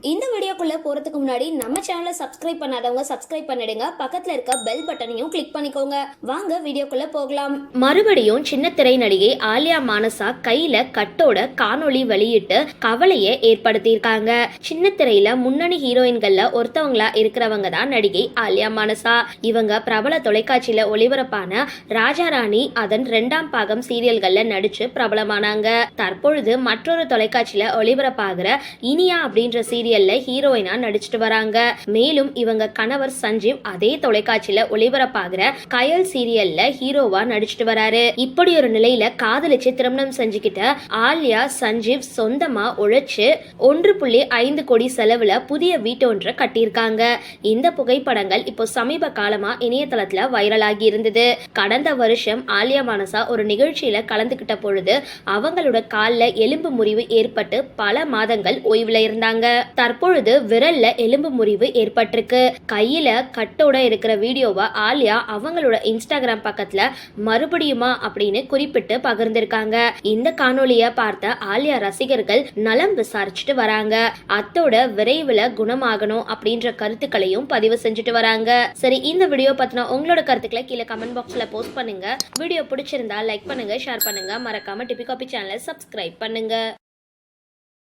இந்த வீடியோக்குள்ளே போகிறதுக்கு முன்னாடி நம்ம சேனலை சப்ஸ்கிரைப் பண்ணாதவங்க சப்ஸ்கிரைப் பண்ணிடுங்க. பக்கத்தில் இருக்க பெல் பட்டனையும் கிளிக் பண்ணிக்கோங்க. வாங்க வீடியோக்குள்ளே போகலாம். மறுபடியும் சின்ன திரை நடிகை ஆலியா மானசா கையில் கட்டோட காணொளி வெளியிட்டு கவலையை ஏற்படுத்தியிருக்காங்க. சின்ன திரையில முன்னணி ஹீரோயின்களில் ஒருத்தவங்களா இருக்கிறவங்க தான் நடிகை ஆலியா மானசா. இவங்க பிரபல தொலைக்காட்சியில் ஒளிபரப்பான ராஜா ராணி அதன் ரெண்டாம் பாகம் சீரியல்களில் நடிச்சு பிரபலமானாங்க. தற்பொழுது மற்றொரு தொலைக்காட்சியில் ஒளிபரப்பாகிற இனியா அப்படின்ற சீரியல்ல ஹீரோயினா நடிச்சிட்டு வராங்க. மேலும் இவங்க கணவர் சஞ்சீவ் அதே தொலைக்காட்சியில ஒளிபரப்பாகிற கயல் சீரியல்ல ஹீரோவா நடிச்சிட்டு வராரு. இப்படி ஒரு நிலையில காதலிச்சு திருமணம் செஞ்சுக்கிட்ட ஆலியா சஞ்சீவ் சொந்தமா உழைச்சு ஒன்று புள்ளி ஐந்து கோடி செலவுல புதிய வீட்டொன்றை கட்டியிருக்காங்க. இந்த புகைப்படங்கள் இப்போ சமீப காலமா இணையதளத்துல வைரலாகி இருந்தது. கடந்த வருஷம் ஆலியா மானசா ஒரு நிகழ்ச்சியில கலந்துகிட்ட பொழுது அவங்களோட காலில் எலும்பு முறிவு ஏற்பட்டு பல மாதங்கள் ஓய்வுல இருந்தாங்க. தற்பொழுது விரல்ல எலும்பு முறிவு ஏற்பட்டிருக்கு. கையில கட்டோட இருக்கிற வீடியோவை ஆலியா அவங்களோட இன்ஸ்டாகிராம் பக்கத்துல மறுபடியுமா அப்படின்னு குறிப்பிட்டு பகிர்ந்திருக்காங்க. இந்த காணொலிய பார்த்த ஆலியா ரசிகர்கள் நலம் விசாரிச்சுட்டு வராங்க. அத்தோட விரைவில் குணமாகணும் அப்படின்ற கருத்துக்களையும் பதிவு செஞ்சுட்டு வராங்க. சரி இந்த வீடியோ பத்தின உங்களோட கருத்துக்களை கீழே கமெண்ட் பாக்ஸ்ல போஸ்ட் பண்ணுங்க. வீடியோ பிடிச்சிருந்தா லைக் பண்ணுங்க ஷேர் பண்ணுங்க. மறக்காம டிபி காபி சேனலை சப்ஸ்கிரைப் பண்ணுங்க.